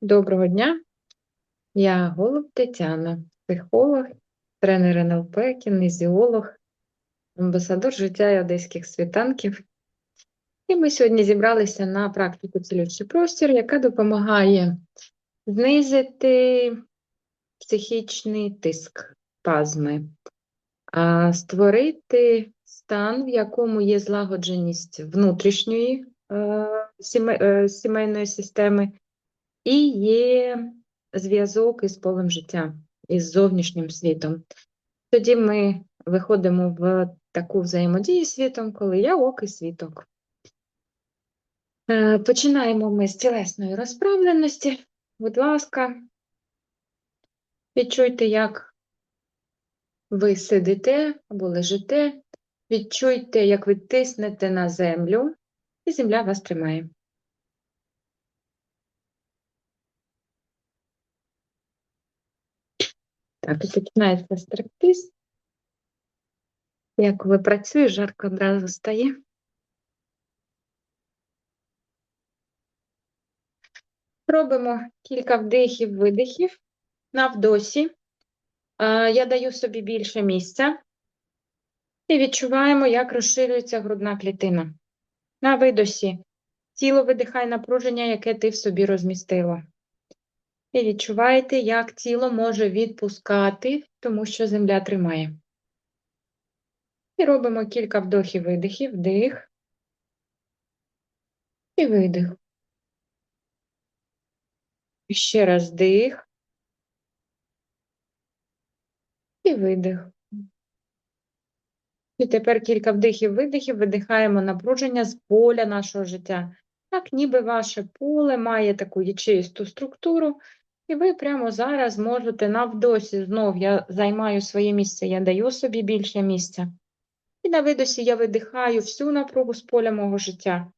Доброго дня, я Голуб Тетяна, психолог, тренер НЛП, кінезіолог, амбасадор життя і одеських світанків. І ми сьогодні зібралися на практику цілющий простір, яка допомагає знизити психічний тиск, спазми, а створити стан, в якому є злагодженість внутрішньої сімейної системи і є зв'язок із полем життя, із зовнішнім світом. Тоді ми виходимо в таку взаємодію з світом, коли я ок і світок. Е, Починаємо ми з тілесної розправленості. Будь ласка, відчуйте, як ви сидите або лежите. Відчуйте, як ви тиснете на землю, і земля вас тримає. Так, і починається стриптиз. Як ви працюєте, жарко одразу стає. Робимо кілька вдихів, видихів. На вдосі е, я даю собі більше місця і відчуваємо, як розширюється грудна клітина. На видосі тіло видихає напруження, яке ти в собі розмістила. І відчуваєте, як тіло може відпускати, тому що земля тримає. І робимо кілька вдохів-видихів, вдих і видих. І ще раз вдих і видих. І тепер кілька вдихів-видихів, видихаємо напруження з поля нашого життя. Так, ніби ваше поле має таку ячеїсту структуру, і ви прямо зараз можете на вдосі знов я займаю своє місце, я даю собі більше місця. І на видосі я видихаю всю напругу з поля мого життя.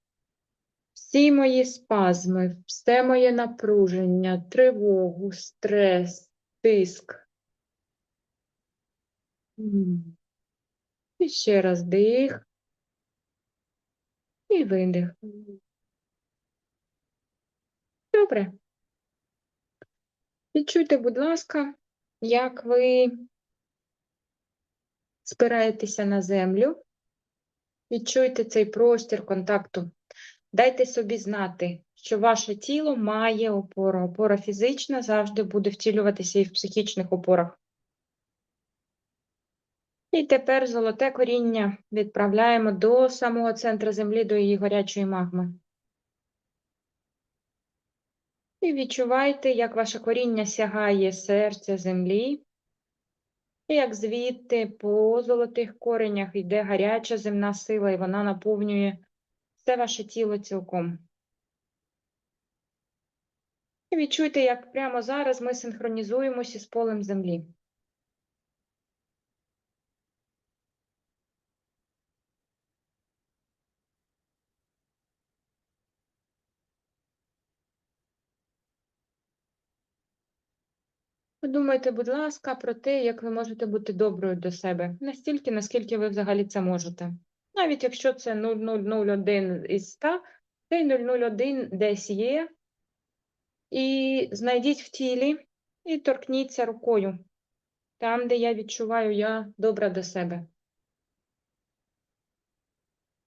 Всі мої спазми, все моє напруження, тривогу, стрес, тиск. І ще раз дих. І видих. Добре. Відчуйте, будь ласка, як ви спираєтеся на землю. Відчуйте цей простір контакту. Дайте собі знати, що ваше тіло має опору. Опора фізична завжди буде втілюватися і в психічних опорах. І тепер золоте коріння відправляємо до самого центру землі, до її гарячої магми. І відчувайте, як ваше коріння сягає серця землі, і як звідти по золотих коренях йде гаряча земна сила, і вона наповнює все ваше тіло цілком. І відчуйте, як прямо зараз ми синхронізуємося з полем землі. Подумайте, будь ласка, про те, як ви можете бути доброю до себе, настільки, наскільки ви взагалі це можете. Навіть якщо це 0001 із 100, цей 001 десь є. І знайдіть в тілі і торкніться рукою. Там, де я відчуваю, я добра до себе.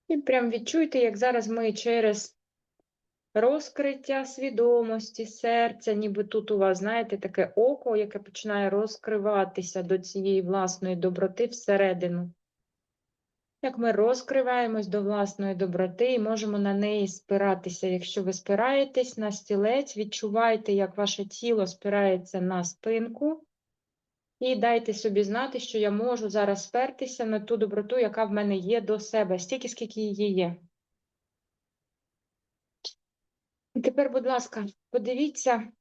І прям відчуйте, як зараз ми через розкриття свідомості, серця, ніби тут у вас, знаєте, таке око, яке починає розкриватися до цієї власної доброти всередину. Як ми розкриваємось до власної доброти і можемо на неї спиратися. Якщо ви спираєтесь на стілець, відчувайте, як ваше тіло спирається на спинку, і дайте собі знати, що я можу зараз спертися на ту доброту, яка в мене є до себе, стільки, скільки її є. Тепер, будь ласка, подивіться.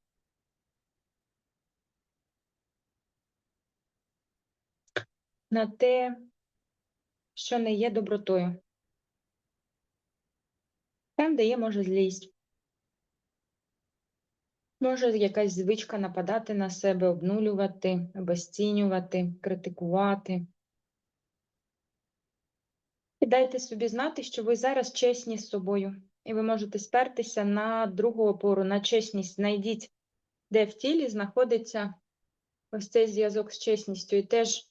На те, що не є добротою. Там, де є, може, злість. Може, якась звичка нападати на себе, обнулювати, обесцінювати, критикувати. І дайте собі знати, що ви зараз чесні з собою. І ви можете спертися на другу опору, на чесність. Знайдіть, де в тілі знаходиться ось цей зв'язок з чесністю. І теж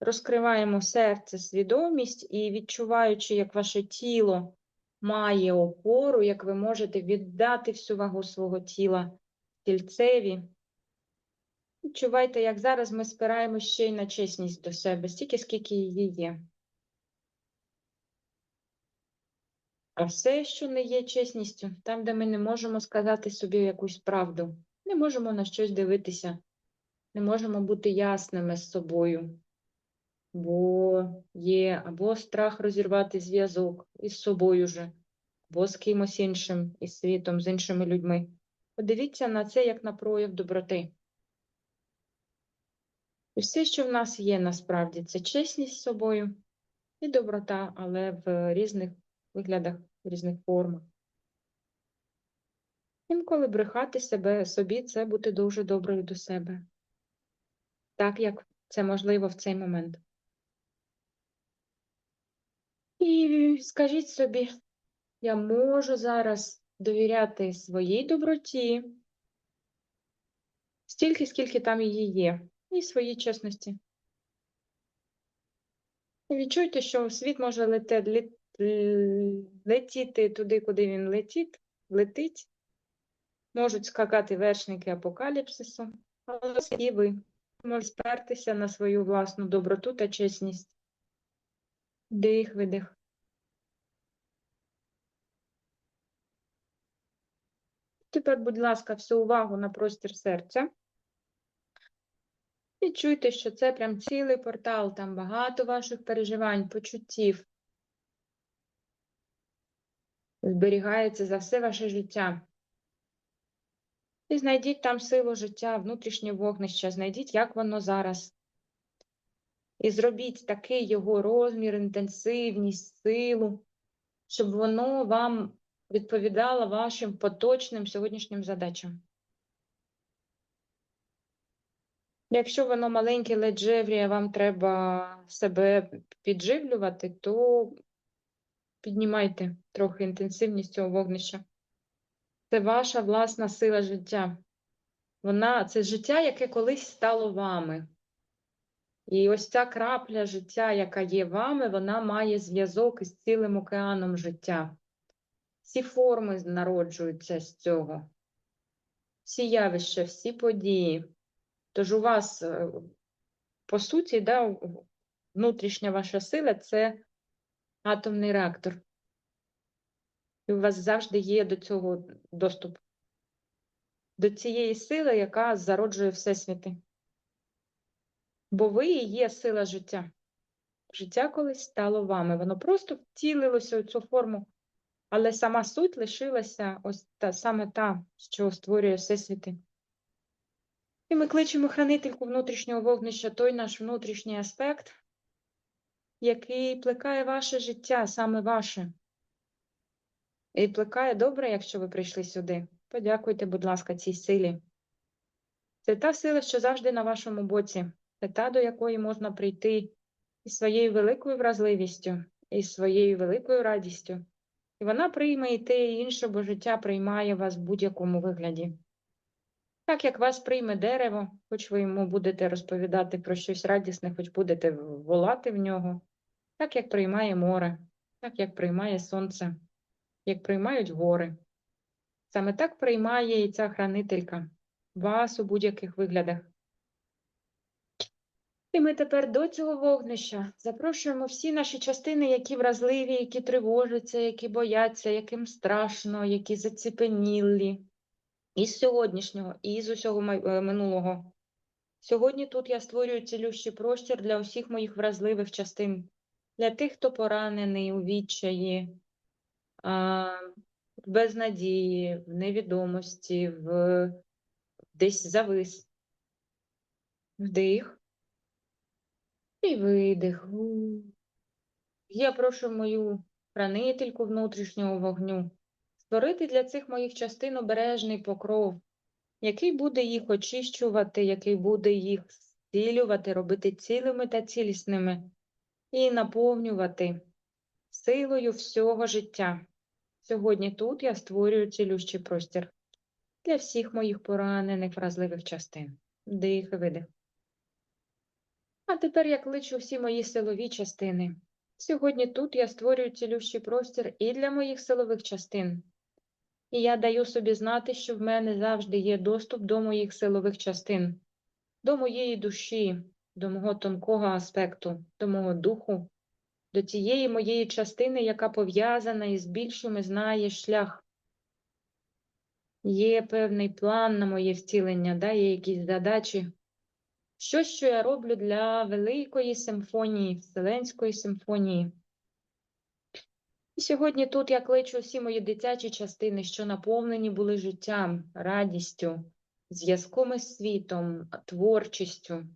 розкриваємо серце, свідомість і відчуваючи, як ваше тіло має опору, як ви можете віддати всю вагу свого тіла тільцеві. Відчувайте, як зараз ми спираємо ще й на чесність до себе, стільки, скільки її є. Все, що не є чесністю, там, де ми не можемо сказати собі якусь правду, не можемо на щось дивитися, не можемо бути ясними з собою, бо є або страх розірвати зв'язок із собою же, або з кимось іншим, із світом, з іншими людьми. Подивіться на це як на прояв доброти. І все, що в нас є насправді, це чесність з собою і доброта, але в різних виглядах, в різних формах. Інколи брехати себе собі це бути дуже доброю до себе, так як це можливо в цей момент. І скажіть собі, я можу зараз довіряти своїй доброті стільки, скільки там її є, і своїй чесності. Відчуйте, що світ може лете, лі- л- летіти туди, куди він летить, летить. Можуть скакати вершники апокаліпсису, але і ви можете спертися на свою власну доброту та чесність. Дих, видих. Тепер, будь ласка, всю увагу на простір серця. Відчуйте, що це прям цілий портал, там багато ваших переживань, почуттів. Зберігається за все ваше життя. І знайдіть там силу життя, внутрішнє вогнище, знайдіть, як воно зараз. І зробіть такий його розмір, інтенсивність, силу, щоб воно вам відповідало вашим поточним сьогоднішнім задачам. Якщо воно маленьке леджеврія, вам треба себе підживлювати, то піднімайте трохи інтенсивність цього вогнища. Це ваша власна сила життя. Вона це життя, яке колись стало вами. І ось ця крапля життя, яка є вами, вона має зв'язок із цілим океаном життя. Всі форми народжуються з цього, всі явища, всі події. Тож у вас, е, по суті, да, внутрішня ваша сила це атомний реактор. І у вас завжди є до цього доступ. До цієї сили, яка зароджує Всесвіти. Бо ви і є сила життя. Життя колись стало вами. Воно просто втілилося у цю форму, але сама суть лишилася ось та саме та, що створює Всесвіти. І ми кличемо хранительку внутрішнього вогнища, той наш внутрішній аспект, який плекає ваше життя, саме ваше. І плекає добре, якщо ви прийшли сюди. Подякуйте, будь ласка, цій силі. Це та сила, що завжди на вашому боці, це та, до якої можна прийти із своєю великою вразливістю, і своєю великою радістю. І вона прийме і те, і інше, бо життя приймає вас в будь-якому вигляді. Так як вас прийме дерево, хоч ви йому будете розповідати про щось радісне, хоч будете волати в нього, так як приймає море, так як приймає сонце, як приймають гори. Саме так приймає і ця хранителька вас у будь-яких виглядах. І ми тепер до цього вогнища запрошуємо всі наші частини, які вразливі, які тривожаться, які бояться, яким страшно, які заціпенілі. Із сьогоднішнього, і з усього е, минулого. Сьогодні тут я створюю цілющий простір для усіх моїх вразливих частин, для тих, хто поранений у відчаї, в безнадії, в невідомості, в десь завис. Вдих. І видих. Я прошу мою хранительку внутрішнього вогню створити для цих моїх частин обережний покров, який буде їх очищувати, який буде їх зцілювати, робити цілими та цілісними і наповнювати силою всього життя. Сьогодні тут я створюю цілющий простір для всіх моїх поранених вразливих частин. Дих видих. А тепер я кличу всі мої силові частини. Сьогодні тут я створюю цілющий простір і для моїх силових частин. І я даю собі знати, що в мене завжди є доступ до моїх силових частин, до моєї душі, до мого тонкого аспекту, до мого духу, до тієї моєї частини, яка пов'язана із більшим і знає шлях. Є певний план на моє втілення, да, є якісь задачі. Що, що я роблю для великої симфонії, Вселенської симфонії. І сьогодні тут я кличу всі мої дитячі частини, що наповнені були життям, радістю, зв'язком із світом, творчістю.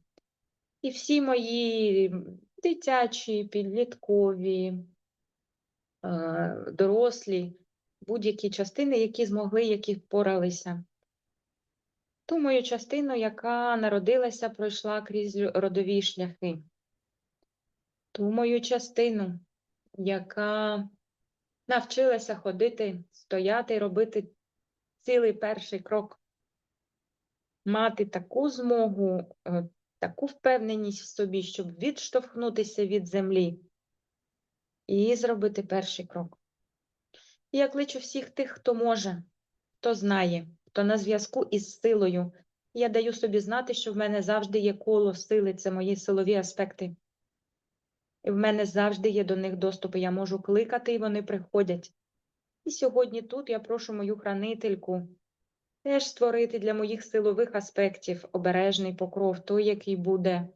І всі мої дитячі, підліткові, е, дорослі, будь-які частини, які змогли, які впоралися. Ту мою частину, яка народилася, пройшла крізь родові шляхи. Ту мою частину, яка навчилася ходити, стояти робити цілий перший крок, мати таку змогу, е, таку впевненість в собі, щоб відштовхнутися від землі і зробити перший крок. І я кличу всіх тих, хто може, хто знає, хто на зв'язку із силою. Я даю собі знати, що в мене завжди є коло сили, це мої силові аспекти. І в мене завжди є до них доступ, і я можу кликати, і вони приходять. І сьогодні тут я прошу мою хранительку теж створити для моїх силових аспектів обережний покров, той, який буде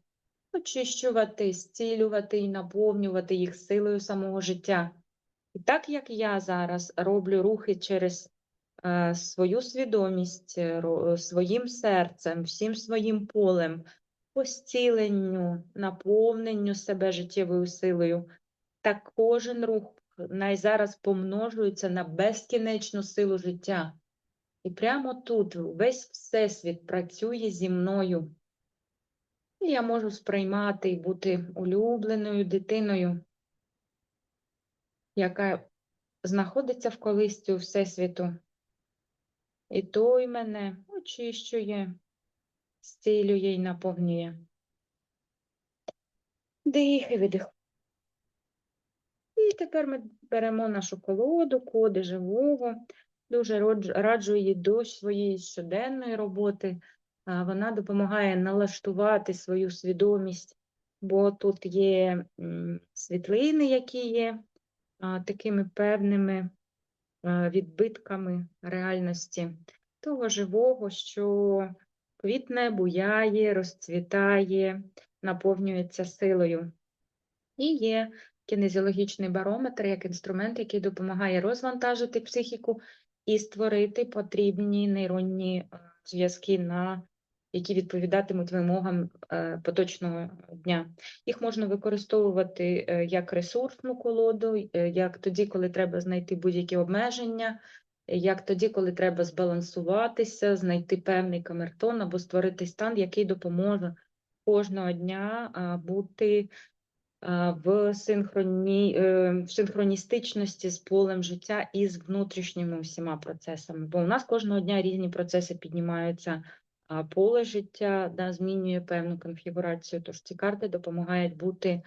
очищувати, зцілювати і наповнювати їх силою самого життя. І так як я зараз роблю рухи через е, свою свідомість, е, ро- своїм серцем, всім своїм полем, по зціленню, наповненню себе життєвою силою, так кожен рух най зараз помножується на безкінечну силу життя. І прямо тут весь Всесвіт працює зі мною. І я можу сприймати і бути улюбленою дитиною, яка знаходиться в колисці у Всесвіту. І той мене очищує, зцілює і наповнює. Дих і видих. І тепер ми беремо нашу колоду, коди живого. Дуже раджу її до своєї щоденної роботи. Вона допомагає налаштувати свою свідомість, бо тут є світлини, які є такими певними відбитками реальності того живого, що квітне, буяє, розцвітає, наповнюється силою. І є кінезіологічний барометр як інструмент, який допомагає розвантажити психіку і створити потрібні нейронні е, зв'язки, на які відповідатимуть вимогам е, поточного дня. Їх можна використовувати е, як ресурсну колоду, як тоді, коли треба знайти будь-які обмеження, як тоді, коли треба збалансуватися, знайти певний камертон або створити стан, який допоможе кожного дня бути в синхроні, е, в синхроністичності з полем життя і з внутрішніми всіма процесами. Бо у нас кожного дня різні процеси піднімаються, а поле життя да, змінює певну конфігурацію. Тож ці карти допомагають бути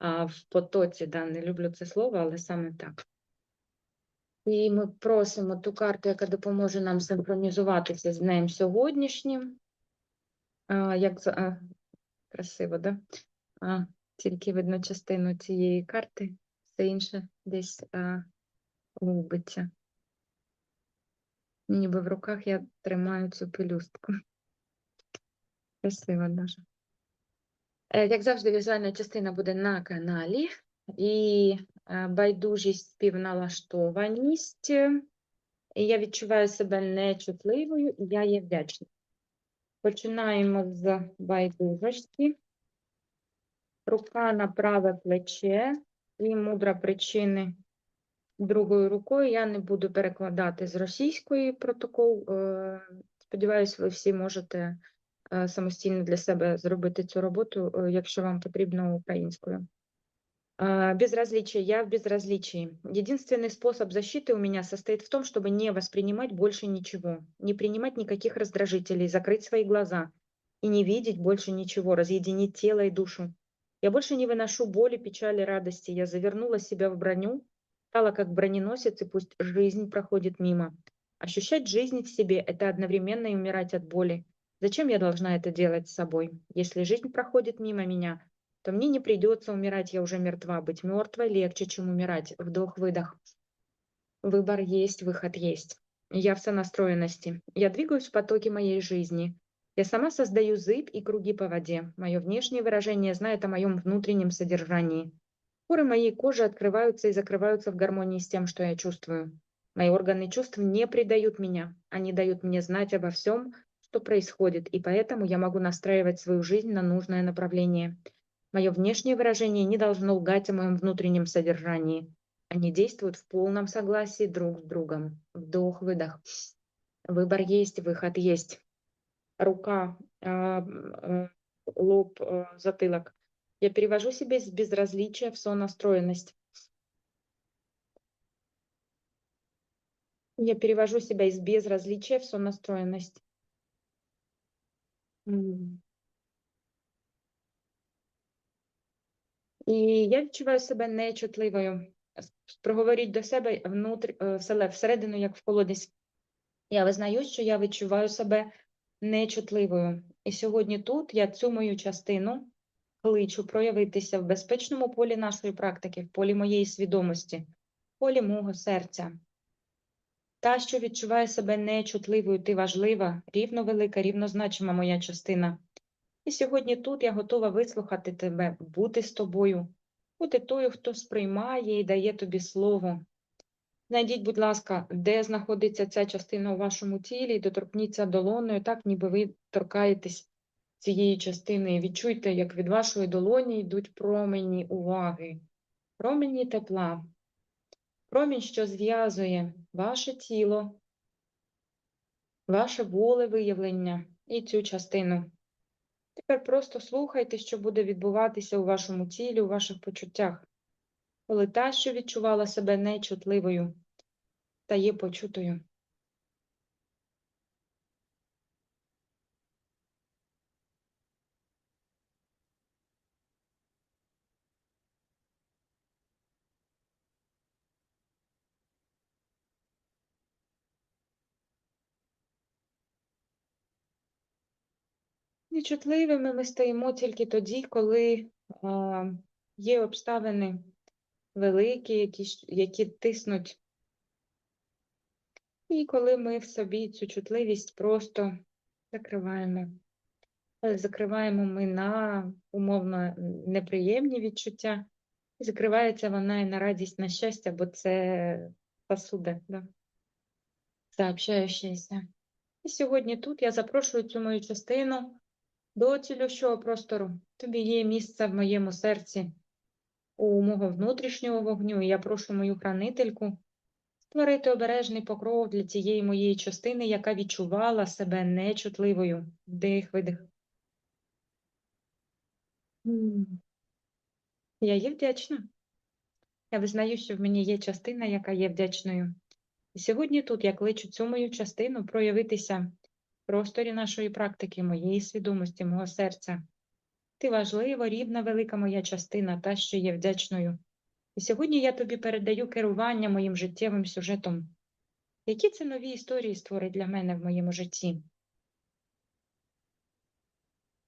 в потоці. Да, не люблю це слово, але саме так. І ми просимо ту карту, яка допоможе нам синхронізуватися з днем сьогоднішнім. Як красиво, да? Тільки видно частину цієї карти, все інше десь а, губиться. Ніби в руках я тримаю цю пелюстку. Красиво дуже. Е, Як завжди, візуальна частина буде на каналі. І е, байдужість, співналаштованість. Я відчуваю себе нечутливою, і я є вдячна. Починаємо з байдужості Рука на праве плече і мудра причини другою рукою. Я не буду перекладати з російської протокол. Е, Сподіваюсь, ви всі можете е, самостійно для себе зробити цю роботу, е, якщо вам потрібно українською. А, Безразличие. Я в безразличии. Единственный способ защиты у меня состоит в том, чтобы не воспринимать больше ничего, не принимать никаких раздражителей, закрыть свои глаза и не видеть больше ничего, разъединить тело и душу. Я больше не выношу боли, печали, радости. Я завернула себя в броню, стала как броненосец, и пусть жизнь проходит мимо. Ощущать жизнь в себе – это одновременно и умирать от боли. Зачем я должна это делать с собой? Если жизнь проходит мимо меня, то мне не придется умирать, я уже мертва. Быть мертвой легче, чем умирать. Вдох-выдох. Выбор есть, выход есть. Я в сонастроенности. Я двигаюсь в потоке моей жизни. Я сама создаю зыбь и круги по воде. Мое внешнее выражение знает о моем внутреннем содержании. Поры моей кожи открываются и закрываются в гармонии с тем, что я чувствую. Мои органы чувств не предают меня. Они дают мне знать обо всем, что происходит, и поэтому я могу настраивать свою жизнь на нужное направление. Мое внешнее выражение не должно лгать о моем внутреннем содержании. Они действуют в полном согласии друг с другом. Вдох-выдох. Выбор есть, выход есть рука, а, э, лоб, э, затылок. Я перевожу себя из безразличия в сонастроенность. Я перевожу себя из безразличия в сонастроенность. І я відчуваю себе нечутливою. Проговоріть до себе внутрі, е, всередину, як в колодязь. Я визнаю, що я відчуваю себе нечутливою. І сьогодні тут я цю мою частину кличу проявитися в безпечному полі нашої практики, в полі моєї свідомості, в полі мого серця. Та, що відчуває себе нечутливою, ти важлива, рівно велика, рівнозначима моя частина. І сьогодні тут я готова вислухати тебе, бути з тобою, бути тою, хто сприймає і дає тобі слово, Знайдіть, будь ласка, де знаходиться ця частина у вашому тілі, і доторкніться долоною, так ніби ви торкаєтесь цієї частини. Відчуйте, як від вашої долоні йдуть промені уваги, промені тепла, промінь, що зв'язує ваше тіло, ваше волевиявлення і цю частину. Тепер просто слухайте, що буде відбуватися у вашому тілі, у ваших почуттях коли та, що відчувала себе нечутливою, стає почутою. Нечутливими ми стаємо тільки тоді, коли а, є обставини великі, які, які тиснуть. І коли ми в собі цю чутливість просто закриваємо. Але закриваємо ми на умовно неприємні відчуття, і закривається вона і на радість, на щастя, бо це посуда, да? сообщающаяся. І сьогодні тут я запрошую цю мою частину до цілющого простору. Тобі є місце в моєму серці у мого внутрішнього вогню, і я прошу мою хранительку створити обережний покров для цієї моєї частини, яка відчувала себе нечутливою. Вдих, видих. Я є вдячна. Я визнаю, що в мені є частина, яка є вдячною. І сьогодні тут я кличу цю мою частину проявитися в просторі нашої практики, моєї свідомості, мого серця. Ти важлива, рівна, велика моя частина, та, що є вдячною. І сьогодні я тобі передаю керування моїм життєвим сюжетом. Які це нові історії створить для мене в моєму житті?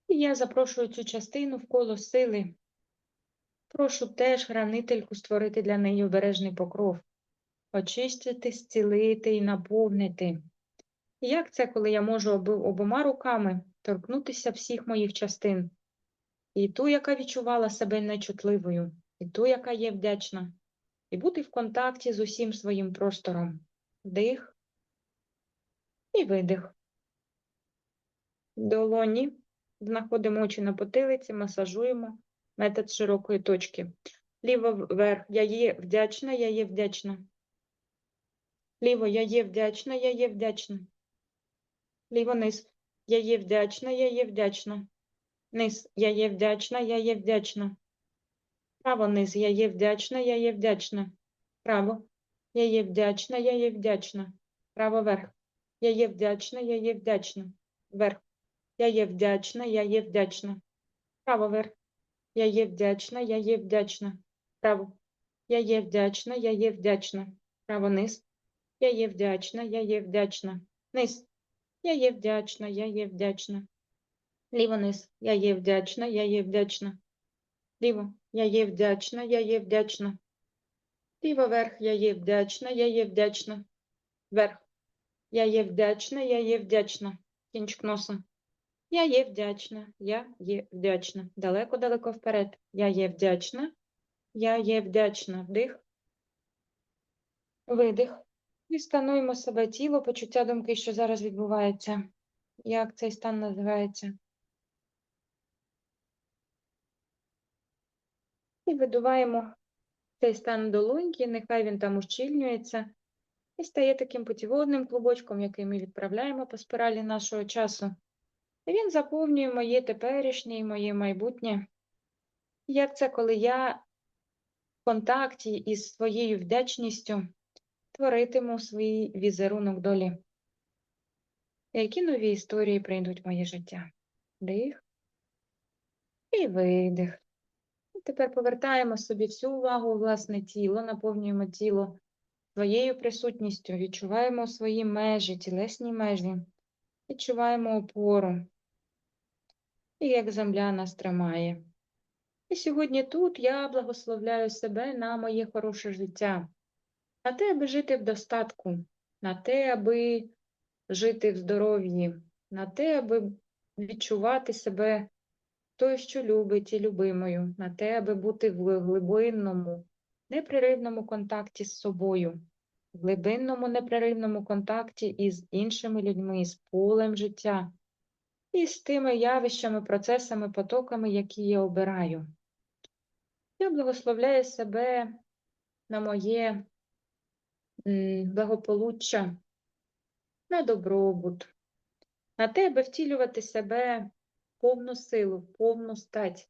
І я запрошую цю частину в коло сили. Прошу теж хранительку створити для неї обережний покров, очистити, зцілити і наповнити. як це, коли я можу обома руками торкнутися всіх моїх частин? І ту, яка відчувала себе нечутливою, і ту, яка є вдячна, і бути в контакті з усім своїм простором. Вдих і видих. Долоні. Знаходимо очі на потилиці, масажуємо метод широкої точки. Ліво вверх. Я є вдячна, я є вдячна. Ліво я є вдячна, я є вдячна. Ліво низ. Я є вдячна, я є вдячна. Низ, я є вдячна, я є вдячна. Право низ. Я є вдячна, я є вдячна. Право. Я є вдячна, я є вдячна. Право верх. Я є вдячна, я є вдячна. Верх. Я є вдячна, я є вдячна. Право верх. Я є вдячна, я є вдячна. Право. Я є вдячна, я є вдячна. Право низ. Я є вдячна, я є вдячна. Низ. Я є вдячна, я є вдячна. Ліво низ. Я є вдячна, я є вдячна. Ліво. Я є вдячна, я є вдячна. Ліво верх. Я є вдячна, я є вдячна. Верх. Я є вдячна, я є вдячна. Кінчик носа. Я є вдячна, я є вдячна. Далеко-далеко вперед. Я є вдячна, я є вдячна. Вдих. Видих. І стануємо себе тіло, почуття думки, що зараз відбувається. Як цей стан називається? І видуваємо цей стан долоньки, нехай він там ущільнюється. І стає таким путіводним клубочком, який ми відправляємо по спиралі нашого часу. І він заповнює моє теперішнє і моє майбутнє. Як це, коли я в контакті із своєю вдячністю творитиму свій візерунок долі. Які нові історії прийдуть в моє життя? Дих і видих. Тепер повертаємо собі всю увагу у власне тіло, наповнюємо тіло своєю присутністю, відчуваємо свої межі, тілесні межі, відчуваємо опору, і як земля нас тримає. І сьогодні тут я благословляю себе на моє хороше життя, на те, аби жити в достатку, на те, аби жити в здоров'ї, на те, аби відчувати себе той, що любить і любимою, на те, аби бути в глибинному, непреривному контакті з собою, в глибинному непреривному контакті із іншими людьми, з полем життя і з тими явищами, процесами, потоками, які я обираю. Я благословляю себе на моє благополуччя, на добробут, на те, аби втілювати себе повну силу, повну стать,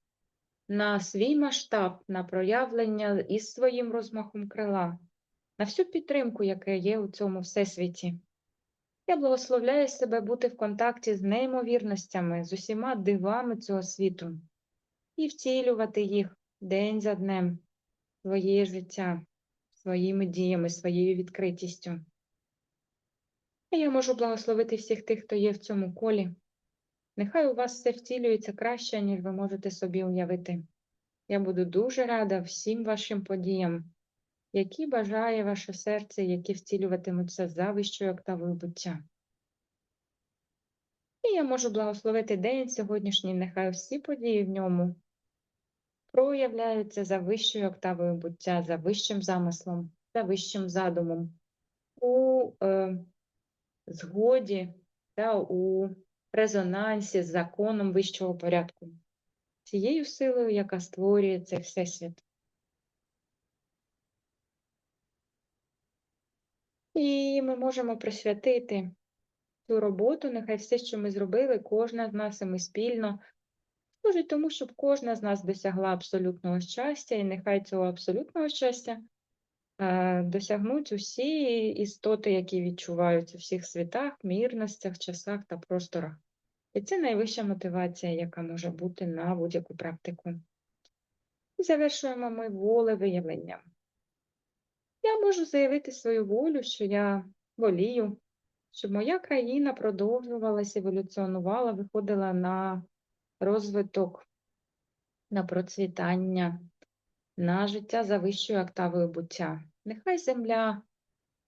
на свій масштаб, на проявлення із своїм розмахом крила, на всю підтримку, яка є у цьому всесвіті. Я благословляю себе бути в контакті з неймовірностями, з усіма дивами цього світу і втілювати їх день за днем, своє життя, своїми діями, своєю відкритістю. Я можу благословити всіх тих, хто є в цьому колі. Нехай у вас все втілюється краще, ніж ви можете собі уявити. Я буду дуже рада всім вашим подіям, які бажає ваше серце, які втілюватимуться за вищою октавою буття. І я можу благословити день сьогоднішній, нехай всі події в ньому проявляються за вищою октавою буття, за вищим замислом, за вищим задумом, у е, згоді та у резонансі з законом вищого порядку, цією силою, яка створює цей всесвіт. І ми можемо присвятити цю роботу, нехай все, що ми зробили, кожна з нас і ми спільно, служить тому, щоб кожна з нас досягла абсолютного щастя, і нехай цього абсолютного щастя досягнуть усі істоти, які відчувають у всіх світах, мірностях, часах та просторах. І це найвища мотивація, яка може бути на будь-яку практику. І завершуємо ми волевиявленням. Я можу заявити свою волю, що я волію, щоб моя країна продовжувалася, еволюціонувала, виходила на розвиток, на процвітання, на життя за вищою октавою буття. Нехай земля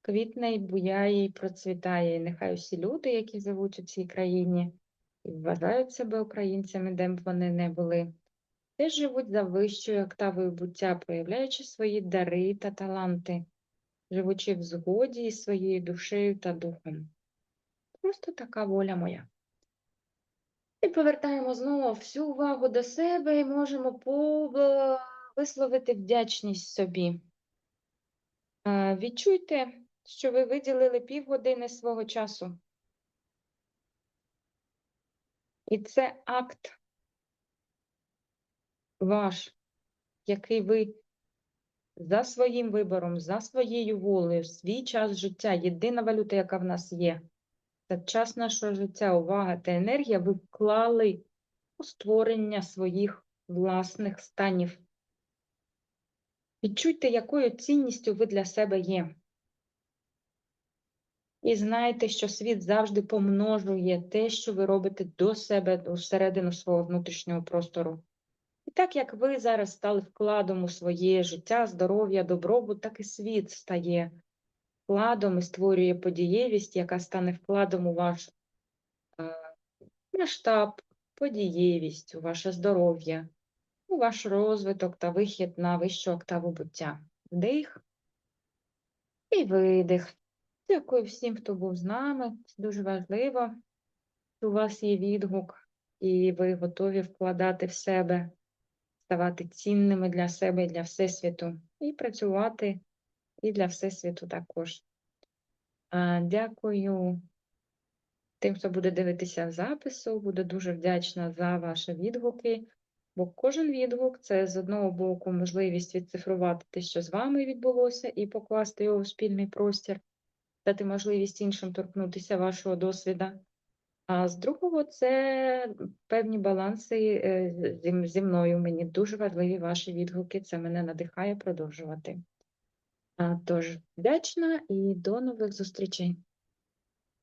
квітне і буяє і процвітає, і нехай усі люди, які живуть у цій країні і вважають себе українцями, де б вони не були, теж живуть за вищою октавою буття, проявляючи свої дари та таланти, живучи в згоді із своєю душею та духом. Просто така воля моя. І повертаємо знову всю увагу до себе і можемо висловити вдячність собі. Відчуйте, що ви виділили півгодини свого часу. І це акт ваш який ви за своїм вибором, за своєю волею, свій час життя, єдина валюта, яка в нас є, це час нашого життя, увага та енергія, ви вклали у створення своїх власних станів. Відчуйте, якою цінністю ви для себе є. І знайте, що світ завжди помножує те, що ви робите до себе, всередину свого внутрішнього простору. І так як ви зараз стали вкладом у своє життя, здоров'я, добробут, так і світ стає вкладом і створює подієвість, яка стане вкладом у ваш е, масштаб, подієвість, у ваше здоров'я, ваш розвиток та вихід на вищу октаву буття. Вдих і видих. Дякую всім, хто був з нами. Це дуже важливо, у вас є відгук, і ви готові вкладати в себе, ставати цінними для себе і для Всесвіту, і працювати і для Всесвіту також. Дякую тим, хто буде дивитися запису. Буду дуже вдячна за ваші відгуки. Бо кожен відгук це з одного боку можливість відцифрувати те, що з вами відбулося, і покласти його в спільний простір, дати можливість іншим торкнутися вашого досвіда. А з другого, це певні баланси е, зі- зі мною. Мені дуже важливі ваші відгуки. Це мене надихає продовжувати. Тож вдячна і до нових зустрічей.